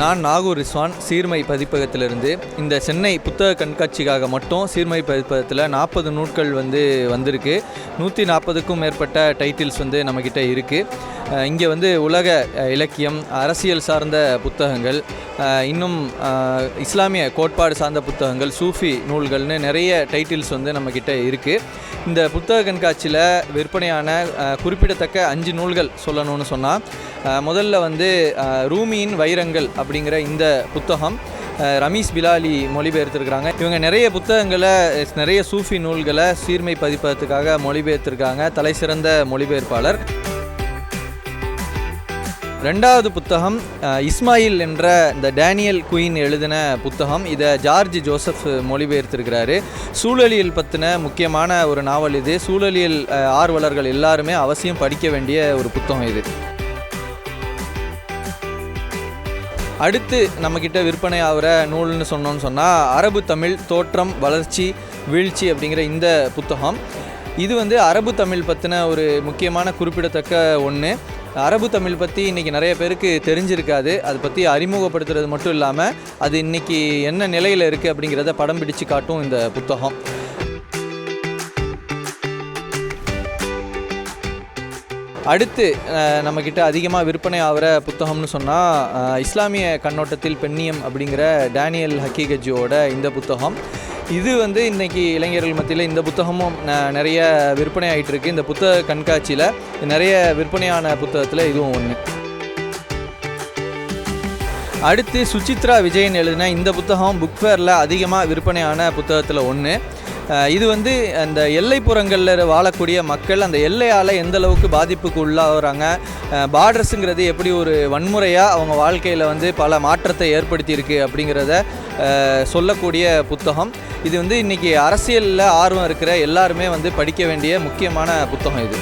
நான் நாகூர் ரிஸ்வான் சீர்மை பதிப்பகத்திலிருந்து. இந்த சென்னை புத்தக கண்காட்சிக்காக மட்டும் சீர்மை பதிப்பகத்தில் நாற்பது நூட்கள் வந்து வந்திருக்கு. நூற்றி நாற்பதுக்கும் மேற்பட்ட டைட்டில்ஸ் வந்து நம்மக்கிட்ட இருக்குது இங்கே வந்து உலக இலக்கியம் அரசியல் சார்ந்த புத்தகங்கள் இன்னும் இஸ்லாமிய கோட்பாடு சார்ந்த புத்தகங்கள் சூஃபி நூல்கள்னு நிறைய டைட்டில்ஸ் வந்து நம்மக்கிட்ட இருக்குது இந்த புத்தக கண்காட்சியில் விற்பனையான குறிப்பிடத்தக்க அஞ்சு நூல்கள் சொல்லணும்னு சொன்னால் முதல்ல வந்து ரூமியின் வைரங்கள் அப்படிங்கிற இந்த புத்தகம் ரமீஷ் பிலாலி மொழிபெயர்த்திருக்கிறாங்க. இவங்க நிறைய புத்தகங்களை நிறைய சூஃபி நூல்களை சீர்மை பதிப்பதற்காக மொழிபெயர்த்திருக்காங்க. தலைசிறந்த மொழிபெயர்ப்பாளர். ரெண்டாவது புத்தகம் இஸ்மாயில் என்ற இந்த டேனியல் குயின் எழுதின புத்தகம். இதை ஜார்ஜ் ஜோசப் மொழிபெயர்த்திருக்கிறாரு. சூழலியல் பற்றின முக்கியமான ஒரு நாவல் இது. சூழலியல் ஆர்வலர்கள் எல்லாருமே அவசியம் படிக்க வேண்டிய ஒரு புத்தகம் இது. அடுத்து நம்மக்கிட்ட விற்பனை ஆகிற நூல்னு சொன்னோன்னு சொன்னால் அரபு தமிழ் தோற்றம் வளர்ச்சி வீழ்ச்சி அப்படிங்கிற இந்த புத்தகம். இது வந்து அரபு தமிழ் பற்றின ஒரு முக்கியமான குறிப்பிடத்தக்க ஒன்று அரபு தமிழ் பற்றி இன்றைக்கி நிறைய பேருக்கு தெரிஞ்சிருக்காது. அதை பற்றி அறிமுகப்படுத்துறது மட்டும் இல்லாமல் அது இன்றைக்கி என்ன நிலையில் இருக்குது அப்படிங்கிறத படம் பிடிச்சு காட்டும் இந்த புத்தகம். அடுத்து நம்மக்கிட்ட அதிகமாக விற்பனை ஆகிற புத்தகம்னு சொன்னால் இஸ்லாமிய கண்ணோட்டத்தில் பெண்ணியம் அப்படிங்கிற டேனியல் ஹக்கீகஜியோட இந்த புத்தகம். இது வந்து இன்றைக்கி இளைஞர்கள் மத்தியில் இந்த புத்தகமும் நிறைய விற்பனை ஆகிட்டு இருக்கு இந்த புத்தக கண்காட்சியில் நிறைய விற்பனையான புத்தகத்தில் இதுவும் ஒன்று அடுத்து சுசித்ரா விஜயன் எழுதின இந்த புத்தகம் புக் ஃபேரில் அதிகமாக விற்பனையான புத்தகத்தில் ஒன்று இது வந்து அந்த எல்லைப்புறங்களில் வாழக்கூடிய மக்கள் அந்த எல்லையால் எந்த அளவுக்கு பாதிப்புக்கு உள்ளாகிறாங்க? பார்டர்ஸுங்கிறது எப்படி ஒரு வன்முறையாக அவங்க வாழ்க்கையில் வந்து பல மாற்றத்தை ஏற்படுத்தியிருக்கு அப்படிங்கிறத சொல்லக்கூடிய புத்தகம். இது வந்து இன்றைக்கி அரசியலில் ஆர்வம் இருக்கிற எல்லாருமே வந்து படிக்க வேண்டிய முக்கியமான புத்தகம் இது.